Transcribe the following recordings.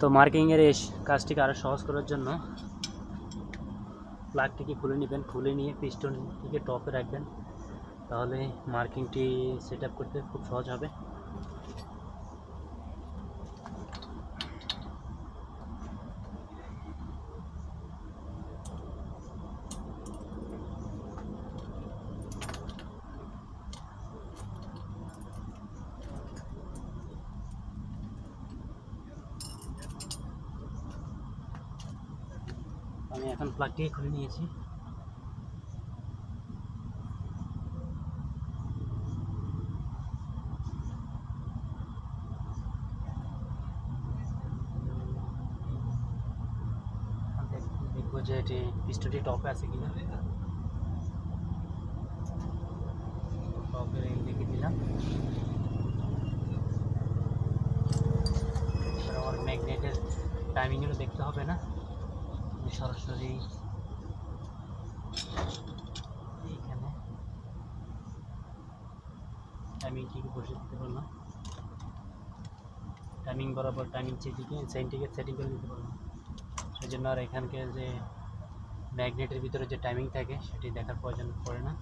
তো মার্কিংয়ের এস কাজটিকে আরও সহজ করার জন্য প্লাগটিকে খুলে নেবেন, খুলে নিয়ে পিস্টনটিকে টপে রাখবেন। তাহলে মার্কিংটি সেট করতে খুব সহজ হবে। আমি এখন প্লাগটিকে খুলে নিয়েছি। দেখ- দেখব যে এটি পিস্টনটি টপে আছে কিনা। টপে রেখে দিলাম। আমার ম্যাগনেটের টাইমিংগুলো দেখতে হবে না। আমি সরাসরি এইখানে। টাইমিং ঠিকই বসে দিতে পারলাম টাইমিং বরাবর টাইমিং চেটিকে সেন্টিকে সেটিং করে দিতে পারলাম সেই জন্য আর এখানকে যে ম্যাগনেটের ভিতরে যে টাইমিং থাকে, সেটি দেখার প্রয়োজন পড়ে না।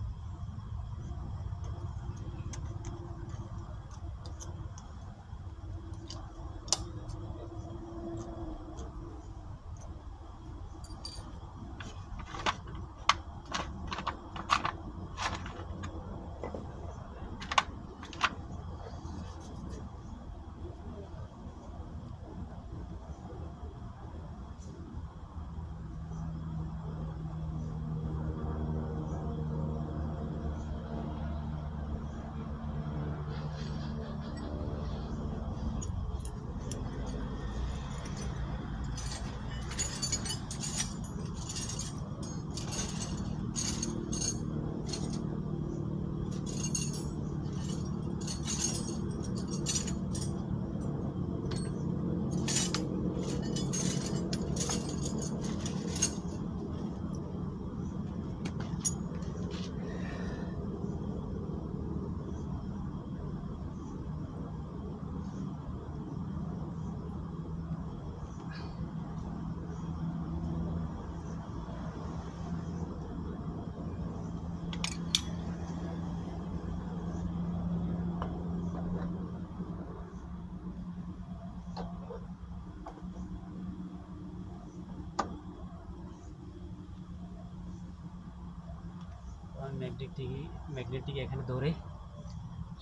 আমি ম্যাগনেটটিকে ম্যাগনেটটিকে এখানে ধরে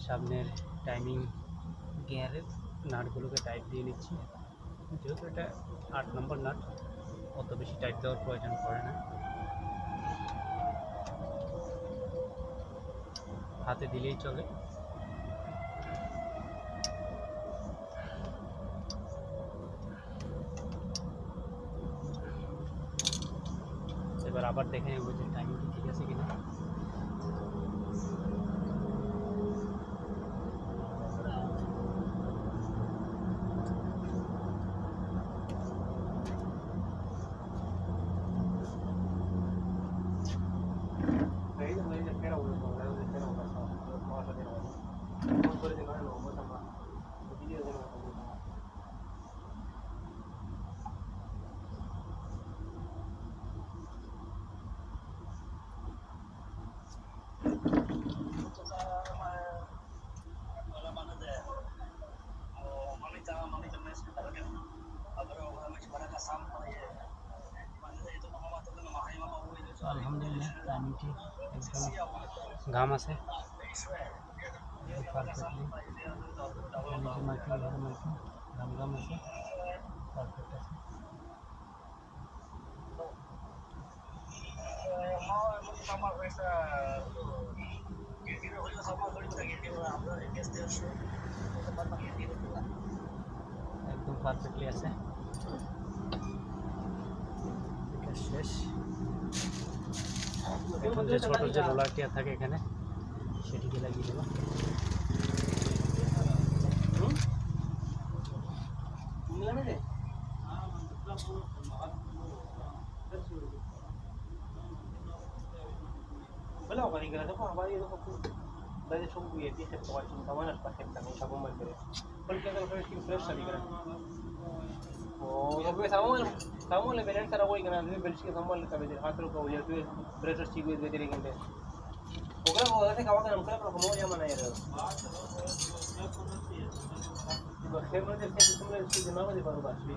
সামনের টাইমিং গিয়ারের নাটগুলোকে টাইট দিয়ে নিচ্ছি। যেহেতু এটা আট নম্বর নাট অত বেশি টাইট দেওয়ার প্রয়োজন পড়ে না। হাতে দিলেই চলে। এবার আবার দেখে নেব যে টাইমিংটি ঠিক আছে কিনা। পারফেক্ট আছে একদম পারফেক্টলি আছে এটা শেষ এখন যে ছোট যে রোলারটি থাকে এখানে সেটিকে লাগিয়ে দেবো sa tawanan, pakit na kung sa kuman ko. Balik ka lang first thing fresh, sabi ka ಸಾಮಾನ್ಯ ಸಾಮಾನ್ಯ ಬೇರೆ ಥರ ಹೋಗಿ ನಾನು ನೀವು ಬೆಲ್ಸಿಗೆ ಸಾಮಾನ್ಯ ತಗೊಂಡಿದ್ದೀನಿ ಹಾಸ್ಟೆಲ್ಗೆ ಹೋಗಿ ಹೇಳ್ತೀವಿ ಬ್ರಷ್ ಹಚ್ಚಿಗೆ ಹೋಗಿ ಬೇತಿರಿಗಿಂತೆ ಹೋಗಕ್ಕೆ ಹೋಗಕ್ಕೆ ಅವಾಗ ನಮ್ಮ ಕಡೆ ಪ್ರಮೋ ಜಮಾನ ಇರೋದು ಇವಾಗ ಸೇಮ್ ಸುಮ್ಮನೆ ಜಮಾವಧಿ ಬರೋದು ಅಷ್ಟೇ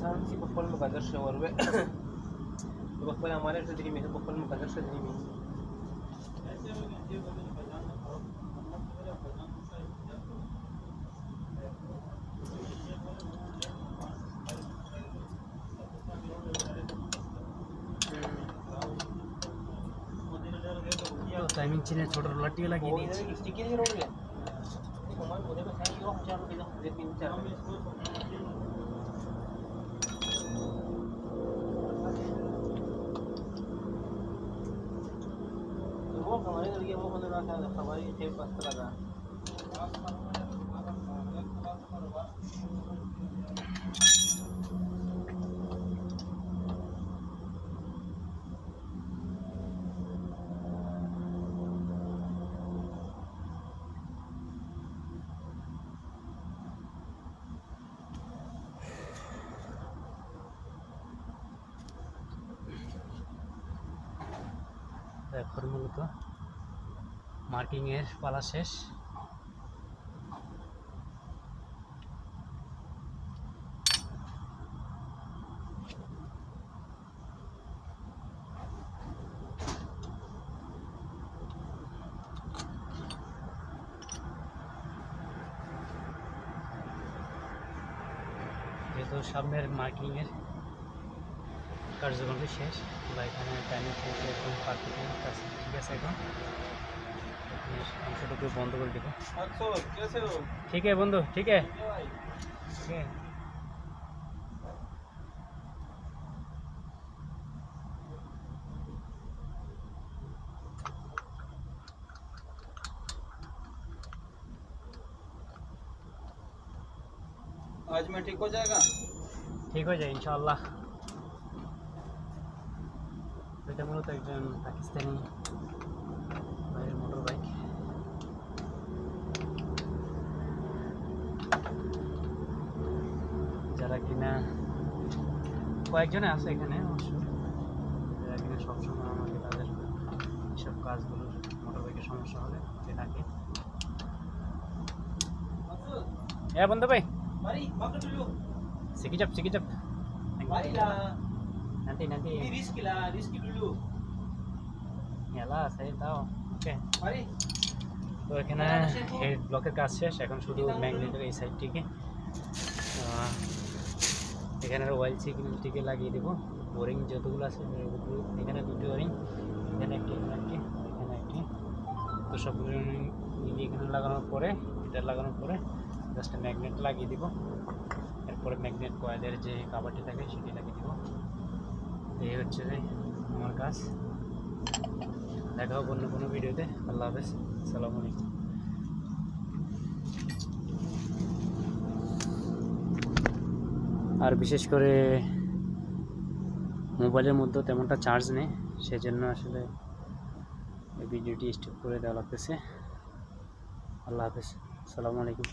څانګې په خپل مقدر شې وروي په خپل عمل ته درې مې په خپل مقدر شې درې टाइमिंग चले छोटा लट्टी लगी नहीं स्टिकी नहीं रोड गया हमारे बोले पे है हो हम चार रुपए दे तीन चार खबर তো এখন মূলত মার্কিংয়ের পালা শেষ। সামনের মার্কিং মার্কিংয়ের কার্যক্রমটি শেষ বা এখানে টাইমিং পৌঁছে একদম পারফেক্ট কাছে ঠিক আছে এখন এখানে অংশটুকু বন্ধ করে দেবো अच्छा कैसे हो ঠিক আছে বন্ধু ঠিক আছে ঠিক আছে आज में ठीक हो जाएगा ঠিক হয়ে যায় ইনশাআল্লাহ এটা মূলত একজন পাকিস্তানি ভাইয়ের মোটর বাইক যারা কিনা কয়েকজনে আছে এখানে অবশ্য। যারা কিনা সবসময় আমাকে তাদের এসব কাজগুলো মোটর বাইকের সমস্যা হলে থাকে। হ্যাঁ বন্ধু ভাই। sikijap. Mari lah. Nanti, nanti. Ini Rizky lah, Rizky dulu. Yalah, saya tahu. Oke. Mari. তো এখানে হেড ব্লকের কাজ শেষ এখন শুধু ম্যাগনেটের এই সাইডটিকে এখানে অয়েল সিগন্যালটিকে লাগিয়ে দেবো বোরিং যতগুলো আছে এখানে দুটো ওয়ারিং এখানে একটি এখানে একটি এখানে একটি তো সবগুলো এখানে লাগানোর পরে এটা লাগানোর পরে জাস্ট ম্যাগনেট লাগিয়ে দিব এরপরে ম্যাগনেট কয়েলের যে কাভারটি থাকে সেটি লাগিয়ে দিব এই হচ্ছে যে আমার কাজ। দেখা হবে অন্য কোনো ভিডিওতে। আল্লাহ হাফেজ। আসসালামু আলাইকুম। আর বিশেষ করে মোবাইলের মধ্যে তেমনটা চার্জ নেই, সেজন্য আসলে এই ভিডিওটি স্টপ করে দেওয়া লাগতেছে। আল্লাহ হাফেজ। আসসালামু আলাইকুম।